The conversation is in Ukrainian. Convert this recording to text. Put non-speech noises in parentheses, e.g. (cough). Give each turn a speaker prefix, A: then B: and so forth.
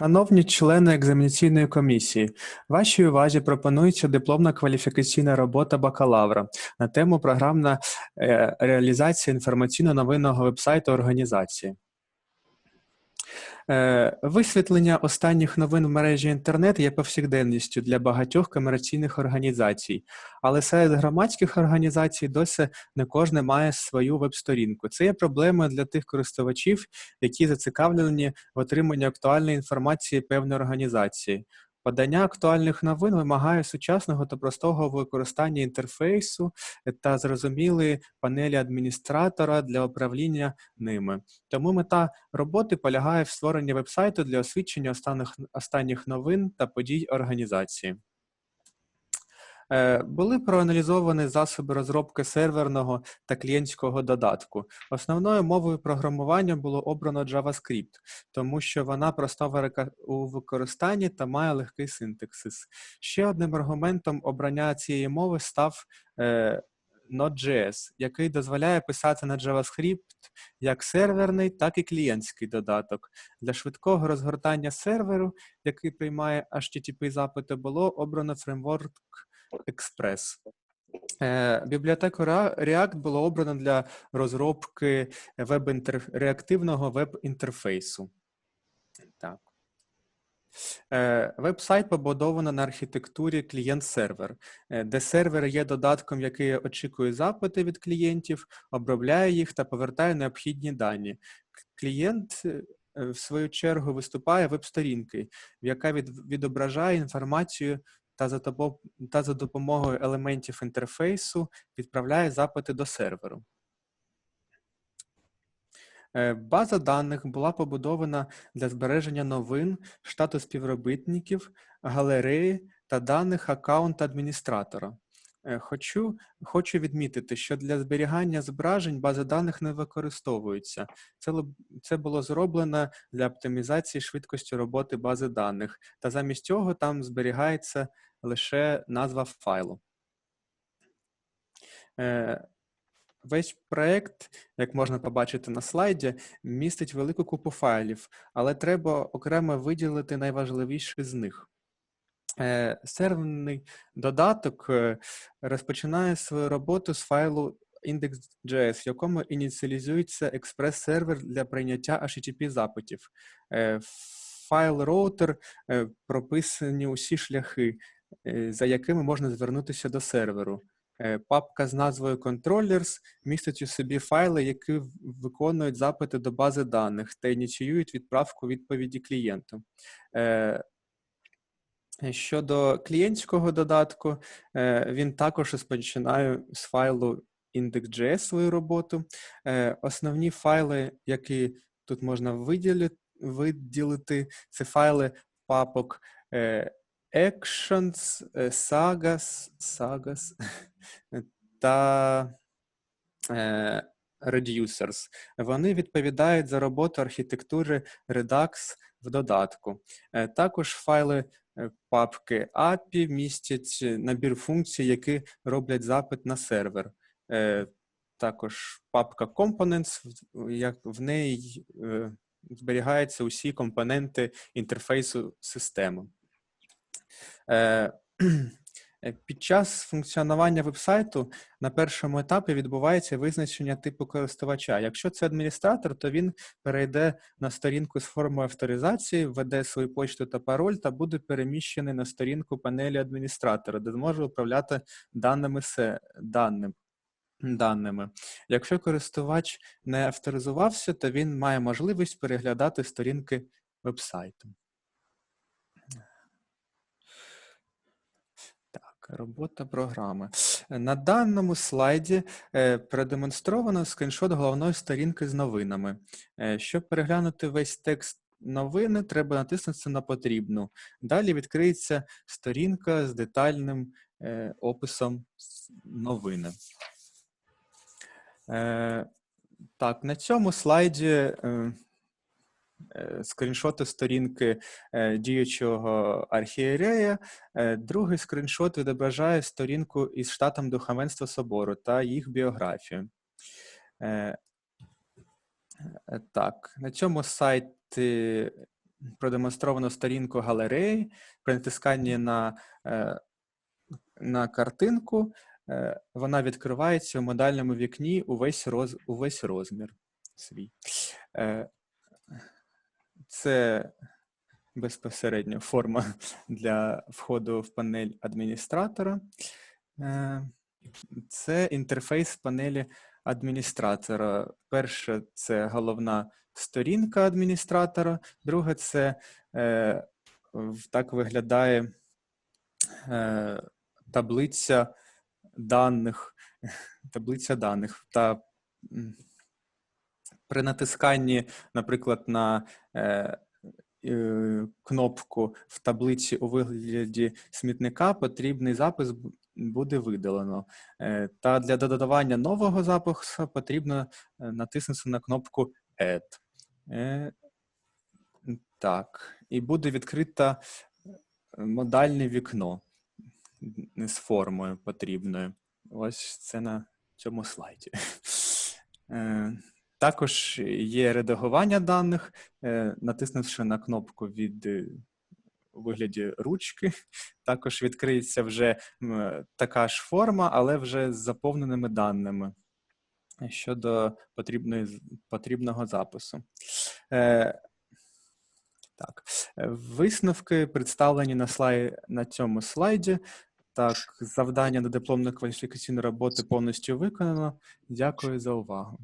A: Шановні члени екзаменаційної комісії, вашій увазі пропонується дипломна кваліфікаційна робота бакалавра на тему програмна е, реалізація інформаційно-новинного вебсайту організації. Е, Висвітлення останніх новин в мережі інтернет є повсякденністю для багатьох комерційних організацій, але серед громадських організацій досі не кожне має свою веб-сторінку. Це є проблема для тих користувачів, які зацікавлені в отриманні актуальної інформації певної організації. Подання актуальних новин вимагає сучасного та простого використання інтерфейсу та зрозумілої панелі адміністратора для управління ними. Тому мета роботи полягає в створенні вебсайту для освідчення останніх, останніх новин та подій організації. Е, Були проаналізовані засоби розробки серверного та клієнтського додатку. Основною мовою програмування було обрано JavaScript, тому що вона проста у використанні та має легкий синтаксис. Ще одним аргументом обрання цієї мови став е, Node.js, який дозволяє писати на JavaScript як серверний, так і клієнтський додаток. Для швидкого розгортання серверу, який приймає HTTP запити, було обрано фреймворк Express. Е, Бібліотеку Rea- React було обрано для розробки реактивного веб-інтерфейсу. Так. Е, Веб-сайт побудовано на архітектурі клієнт-сервер, е, де сервер є додатком, який очікує запити від клієнтів, обробляє їх та повертає необхідні дані. Клієнт, в свою чергу, виступає веб-сторінкою, яка відображає інформацію та за, допомогою елементів інтерфейсу відправляє запити до серверу. Е, База даних була побудована для збереження новин, штату співробітників, галереї та даних аккаунта адміністратора. Е, Хочу, хочу відмітити, що для зберігання зображень бази даних не використовуються. Це, це було зроблено для оптимізації швидкості роботи бази даних, та замість цього там зберігається лише назва файлу. Е, Весь проект, як можна побачити на слайді, містить велику купу файлів, але треба окремо виділити найважливіші з них. Е, Серверний додаток е, розпочинає свою роботу з файлу index.js, в якому ініціалізується експрес-сервер для прийняття HTTP запитів. Е, Файл роутер прописані усі шляхи, за якими можна звернутися до серверу. Папка з назвою Controllers містить у собі файли, які виконують запити до бази даних та ініціюють відправку відповіді клієнту. Щодо клієнтського додатку, е, він також розпочинає з файлу index.js свою роботу. Е, Основні файли, які тут можна виділити, це файли папок е, Actions, Sagas, Sagas (laughs) та Reducers. Вони відповідають за роботу архітектури Redux в додатку. Також файли папки API містять е, набір функцій, які роблять запит на сервер. Е, Також папка Components, як в неї е, зберігаються усі компоненти інтерфейсу системи. Е, Під час функціонування вебсайту на першому етапі відбувається визначення типу користувача. Якщо це адміністратор, то він перейде на сторінку з формою авторизації, введе свою почту та пароль та буде переміщений на сторінку панелі адміністратора, де зможе управляти даними се- даним, даними. Якщо користувач не авторизувався, то він має можливість переглядати сторінки вебсайту. Так, робота програми. На даному слайді е, продемонстровано скріншот головної сторінки з новинами. Е, Щоб переглянути весь текст новини, треба натиснути на потрібну. Далі відкриється сторінка з детальним е, описом новини. Так, на цьому слайді скріншоти сторінки е, діючого архієрея. Е, Другий скріншот відображає сторінку із штатом Духовенства Собору та їх біографію. Е, Е, Так, на цьому сайті продемонстровано сторінку галереї. При натисканні на, е, на картинку е, вона відкривається у модальному вікні увесь, роз, увесь розмір свій. Це безпосередньо форма (laughs) для входу в панель адміністратора. Е, Це інтерфейс панелі адміністратора. Перше це головна сторінка адміністратора, друге це е, так виглядає е, таблиця даних, (laughs) таблиця даних. Та при натисканні, наприклад, на е, е, кнопку в таблиці у вигляді смітника потрібний запис буде видалено. Е, Та для додавання нового запису потрібно е, натиснути на кнопку Add. Е, Так, і буде відкрито модальне вікно з формою потрібною. Ось це на цьому слайді. (laughs) Е, Також є редагування даних, е, натиснувши на кнопку від е, у вигляді ручки, також відкриється вже така ж форма, але вже з заповненими даними щодо потрібної, потрібного запису. Е, так, е, висновки представлені на, слай... на цьому слайді. Так, завдання на дипломну кваліфікаційну роботу повністю виконано. Дякую за увагу.